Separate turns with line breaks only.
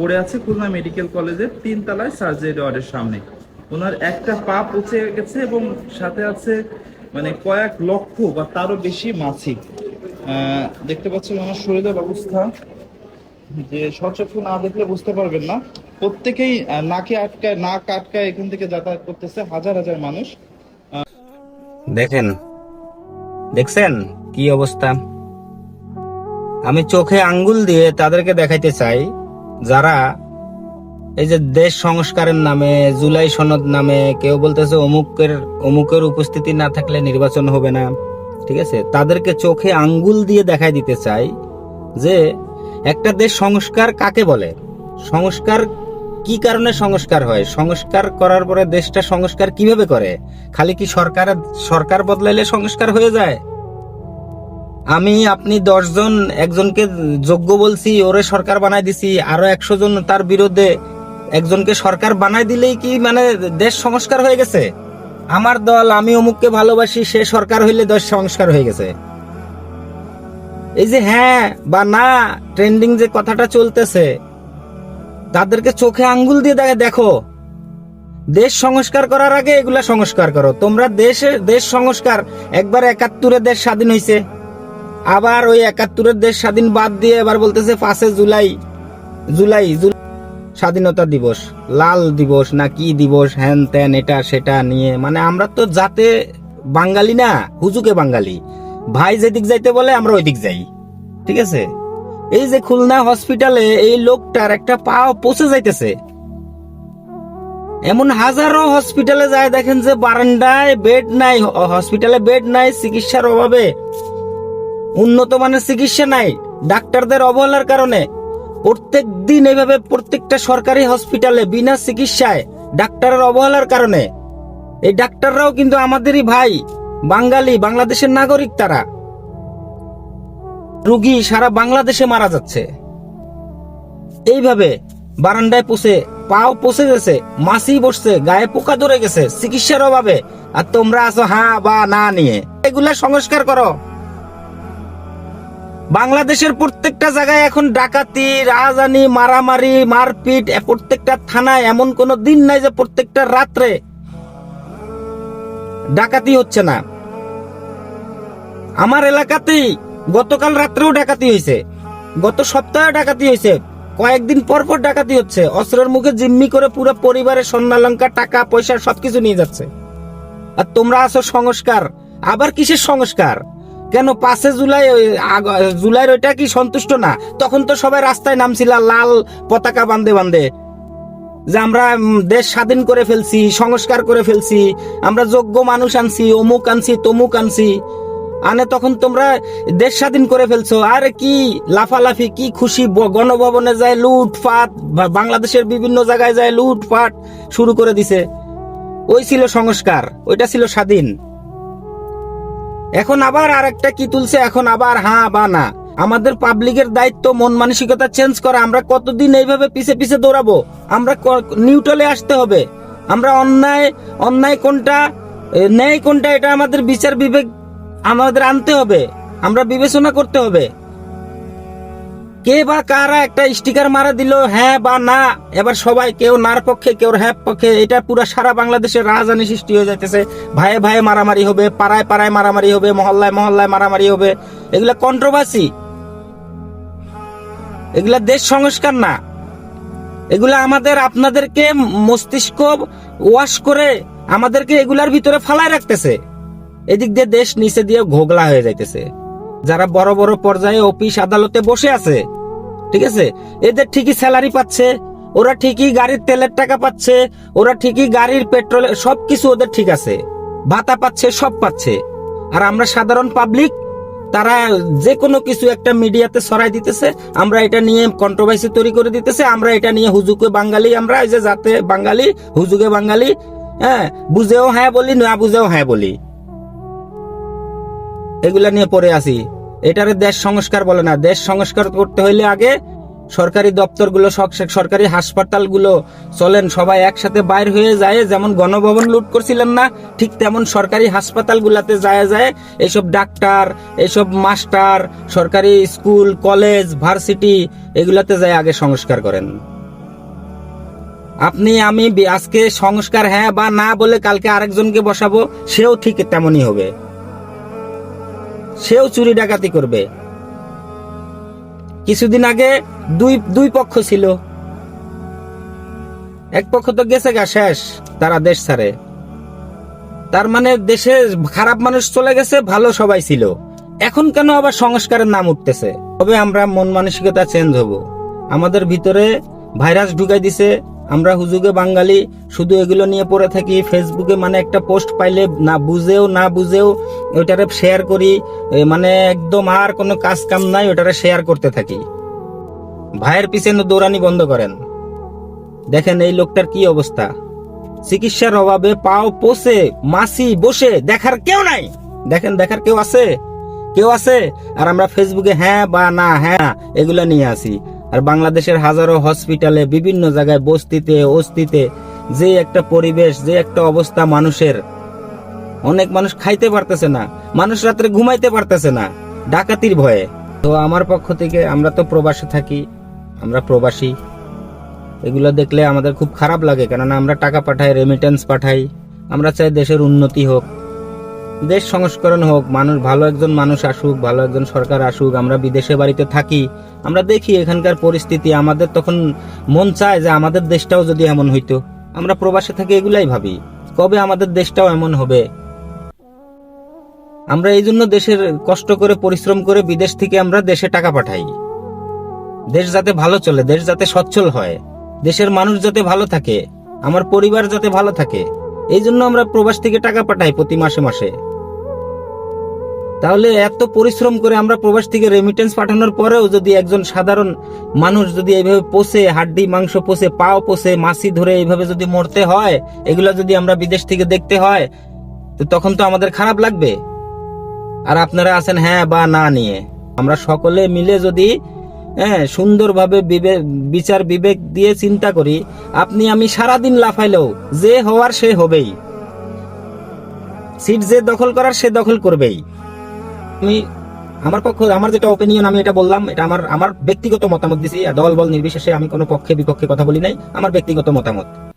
পড়ে আছে খুলনা মেডিকেল কলেজের তিন তলায় সার্জারি ওয়ার্ডের সামনে। ওনার একটা পা পচে গেছে এবং সাথে আছে মানে কয়েক লক্ষ বা তারও বেশি মাছি। দেখতে পাচ্ছেন ওনার শরীরের অবস্থা। যে সচক্ষু না দেখলে বুঝতে পারবেন না। প্রত্যেকেই নাকে আটকায়, নাক আটকায় এখান থেকে যাতায়াত করতেছে হাজার হাজার মানুষ।
দেখেন, দেখছেন কি অবস্থা? আমি চোখে আঙ্গুল দিয়ে তাদেরকে দেখাইতে চাই। যারা এই যে দেশ সংস্কারের নামে, জুলাই সনদ নামে কেউ বলতেছে অমুকের অমুকের উপস্থিতি না থাকলে নির্বাচন হবে না, ঠিক আছে? তাদেরকে চোখে আঙ্গুল দিয়ে দেখাই দিতে চাই যে একটা দেশ সংস্কার কাকে বলে? সংস্কার কি কারণে সংস্কার হয়? সংস্কার করার পরে দেশটা সংস্কার কীভাবে করে? খালি কি সরকার সরকার বদলাইলে সংস্কার হয়ে যায়? আমি, আপনি দশজন, একজনকে যোগ্য বলছি, ওরে সরকার বানাই দিছি, আরও একশো জন তার বিরুদ্ধে একজনকে সরকার বানাই দিলেই কি মানে দেশ সংস্কার হয়ে গেছে? আমার দল, আমি অমুককে ভালোবাসি, সে সরকার হইলে দেশ সংস্কার হয়ে গেছে। এই যে হ্যাঁ বা না ট্রেন্ডিং যে কথাটা চলতেছে, তাদেরকে চোখে আঙ্গুল দিয়ে দেখে, দেখো। দেশ সংস্কার করার আগে এগুলা সংস্কার করো। তোমরা দেশে, দেশ সংস্কার, একবার একাত্তরে দেশ স্বাধীন হয়েছে আবার ওই একাত্তরের দেশ স্বাধীন বাদ দিয়ে এবার বলতেছে পাঁচে জুলাই জুলাই স্বাধীনতা দিবস, লাল দিবস না কি দিবস, হ্যান ত্যান, এটা সেটা নিয়ে। মানে আমরা তো যাতে বাঙালি না হুজুকে বাঙালি। ভাই যেদিক যাইতে বলে, আমরা ওইদিক যাই। ঠিক আছে? এই যে খুলনা হসপিটালে এই লোকটার একটা পা পচে যাইতেছে। এমন হাজারো হসপিটালে যায় দেখেন যে বারান্দায় বেড নাই, হসপিটালে বেড নাই, চিকিৎসার অভাবে। উন্নত মানের চিকিৎসা নাই, ডাক্তারদের অবহেলার কারণে। প্রত্যেক দিন এইভাবে প্রত্যেকটা সরকারি হসপিটালে বিনা চিকিৎসায় ডাক্তারের অবহেলার কারণে। এই ডাক্তাররাও কিন্তু আমাদেরই ভাই, বাঙালি, বাংলাদেশের নাগরিক তারা। রুগী সারা বাংলাদেশে মারা যাচ্ছে। এইভাবে বারান্দায় পচে পাও পচে গেছে, মাছি বসছে, গায়ে পোকা ধরে গেছে, চিকিৎসার অভাবে। আর তোমরা আছো হ্যাঁ বা, না নিয়ে। এগুলা সংস্কার করো। বাংলাদেশের প্রত্যেকটা জায়গায় এখন ডাকাতি রাজানি মারামারি, মারপিট প্রত্যেকটা থানায় এমন কোন দিন নাই যে প্রত্যেকটা রাত্রে ডাকাতি হচ্ছে না। আমার এলাকাতেই গতকাল রাত্রেও ডাকাতি হয়েছে। গত সপ্তাহে ডাকাতি হয়েছে। কয়েকদিন পর পর ডাকাতি হচ্ছে। অস্ত্রের মুখে জিম্মি করে পুরো পরিবারের স্বর্ণালঙ্কা, টাকা, পয়সা সবকিছু নিয়ে যাচ্ছে। আর তোমরা আছো সংস্কার। আবার কিসের সংস্কার? কেন পাঁচে জুলাই ওই জুলাইয়ের ওইটা কি সন্তুষ্ট না? তখন তো সবাই রাস্তায় নামছিল, লাল পতাকা বান্ধে বান্ধে যে আমরা দেশ স্বাধীন করে ফেলছি, সংস্কার করে ফেলছি, আমরা যোগ্য মানুষ আনছি, অমুক আনছি, তমুক আনছি। আনে তখন তোমরা দেশ স্বাধীন করে ফেলছো। আর কি লাফালাফি, কি খুশি গণভবনে যায় লুটপাট বাংলাদেশের বিভিন্ন জায়গায় যায় লুটপাট শুরু করে দিছে। ওই ছিল সংস্কার, ওইটা ছিল স্বাধীন। এখন আবার আর একটা কি তুলছে? এখন আবার হ্যাঁ বা না। আমাদের পাবলিকের দায়িত্ব, মন মানসিকতা চেঞ্জ করা। আমরা কতদিন এইভাবে পিছে পিছে দৌড়াবো? আমরা নিউট্রালে আসতে হবে। আমরা অন্যায় অন্যায় কোনটা ন্যায় কোনটা, এটা আমাদের বিচার বিবেক, আমাদের আনতে হবে। আমরা বিবেচনা করতে হবে। কে বা কারা একটা স্টিকার মারা দিল হ্যাঁ বা না, এবার সবাই কেউ নার পক্ষে, কেউ হ্যাঁ পক্ষে, এটা পুরো সারা বাংলাদেশের রাজধানী সৃষ্টি হয়ে যাইতেছে। ভাইয়ে ভাইয়ে মারামারি হবে, পাড়ায় পাড়ায় মারামারি হবে, মহল্লায় মহল্লায় মারামারি হবে। এগুলা কন্ট্রোভার্সি এগুলা দেশ সংস্কার না। এগুলা আমাদের, আপনাদেরকে মস্তিষ্ক ওয়াশ করে আমাদেরকে এগুলার ভিতরে ফালায় রাখতেছে। এদিক দিয়ে দেশ নিচে দিয়ে ঘোগলা হয়ে যাইতেছে। যারা বড় বড় পর্যায়ে অফিস আদালতে বসে আছে, ঠিক আছে? এদের ঠিকই স্যালারি পাচ্ছে, ওরা ঠিকই গাড়ির তেলের টাকা পাচ্ছে, ওরা ঠিকই গাড়ির পেট্রোল, সবকিছু ওদের ঠিক আছে। ভাতা পাচ্ছে, সব পাচ্ছে। আর আমরা সাধারণ পাবলিক তারা যে কোনো কিছু একটা মিডিয়াতে ছড়াই দিতেছে, আমরা এটা নিয়ে কন্ট্রোভার্সি তৈরি করে দিতেছে, আমরা এটা নিয়ে হুজুকে বাঙালি, আমরা যে যাতে বাঙালি হুজুকে বাঙালি হ্যাঁ বুঝেও হ্যাঁ বলি, না বুঝেও হ্যাঁ বলি। এগুলা নিয়ে পড়ে আসি এটারে দেশ সংস্কার বলে না। দেশ সংস্কার করতে হইলে আগে সরকারি দপ্তরগুলো সরকারি হাসপাতালগুলো চলেন, সবাই একসাথে বাইর হয়ে যায়। যেমন গণভবন লুট করছিলেন না, ঠিক তেমন সরকারি হাসপাতালগুলাতে যায় যায় এইসব ডাক্তার, এইসব মাস্টার, সরকারি স্কুল, কলেজ, ভার্সিটি, এগুলাতে যায় আগে সংস্কার করেন। আপনি, আমি আজকে সংস্কার হ্যাঁ বা না বলে কালকে আরেকজনকে বসাবো, সেও ঠিক তেমনই হবে। সেও চুরি ডাকাতি করবে। কিছুদিন আগে দুই দুই পক্ষ ছিল। এক পক্ষ তো গেছে গা শেষ, তারা দেশ ছাড়ে। তার মানে দেশে খারাপ মানুষ চলে গেছে, ভালো সবাই ছিল। এখন কেন আবার সংস্কারের নাম উঠতেছে? তবে আমরা মন মানসিকতা চেঞ্জ হব। আমাদের ভিতরে ভাইরাস ঢুকাই দিছে আমরা হুজুগে বাঙালি, শুধু এগুলো নিয়ে পড়ে থাকি। ফেসবুকে মানে একটা পোস্ট পাইলে না বুঝেও না বুঝেও ওইটারে শেয়ার করি। মানে একদম আর কোনো কাজ কাম নাই ওটারে শেয়ার করতে থাকি। ভাইয়ের পিছনে দৌড়ানি বন্ধ করেন। দেখেন এই লোকটার কি অবস্থা। চিকিৎসার অভাবে পাও পোষে, মাসি বসে, দেখার কেউ নাই। দেখেন, দেখার কেউ আছে? কেউ আছে? আর আমরা ফেসবুকে হ্যাঁ বা না হ্যাঁ এগুলা নিয়ে আসি। আর বাংলাদেশের হাজারো হসপিটালে বিভিন্ন জায়গায় বস্তিতে অস্তিতে যে একটা পরিবেশ, যে একটা অবস্থা মানুষের। অনেক মানুষ খাইতে পারতেছে না, মানুষ রাত্রে ঘুমাইতে পারতেছে না, ডাকাতির ভয়ে। তো আমার পক্ষ থেকে আমরা তো প্রবাসে থাকি, আমরা প্রবাসী। এগুলো দেখলে আমাদের খুব খারাপ লাগে, কেননা আমরা টাকা পাঠাই রেমিটেন্স পাঠাই। আমরা চাই দেশের উন্নতি হোক। দেশ সংস্করণ হোক, মানুষ ভালো একজন মানুষ আসুক, ভালো একজন সরকার আসুক, আমরা বিদেশে বাড়িতে থাকি, আমরা দেখি এখানকার পরিস্থিতি, আমাদের তখন মন চায় যে আমাদের দেশটাও যদি এমন হইতো। আমরা প্রবাসে থাকি এগুলাই ভাবি, কবে আমাদের দেশটাও এমন হবে? আমরা এই জন্য দেশের কষ্ট করে, পরিশ্রম করে বিদেশ থেকে আমরা দেশে টাকা পাঠাই। দেশ যাতে ভালো চলে, দেশ যাতে সচ্ছল হয়, দেশের মানুষ যাতে ভালো থাকে, আমার পরিবার যাতে ভালো থাকে, এই জন্য আমরা প্রবাস থেকে টাকা পাঠাই প্রতি মাসে মাসে। তাহলে এত পরিশ্রম করে আমরা প্রবাস থেকে রেমিটেন্স পাঠানোর পরেও যদি একজন সাধারণ মানুষ যদি এইভাবে পোষে, হাড্ডি, মাংস পোষে, পাও পোষে মাসি ধরে এইভাবে যদি মরতে হয়, এগুলা যদি আমরা বিদেশ থেকে দেখতে হয়, তো তখন তো আমাদের খারাপ লাগবে। আর আপনারা আছেন হ্যাঁ বা না নিয়ে। আমরা সকলে মিলে যদি হ্যাঁ সুন্দরভাবে বিচার, বিবেক দিয়ে চিন্তা করি, আপনি আমি সারাদিন লাফাইলেও যে হওয়ার সে হবেই। সিট যে দখল করার সে দখল করবেই। আমি আমার পক্ষ, আমার যেটা ওপিনিয়ন আমি এটা বললাম, এটা আমার আমার ব্যক্তিগত মতামত দিছি দল বল নির্বিশেষে আমি কোনো পক্ষে বিপক্ষে কথা বলি নাই, আমার ব্যক্তিগত মতামত।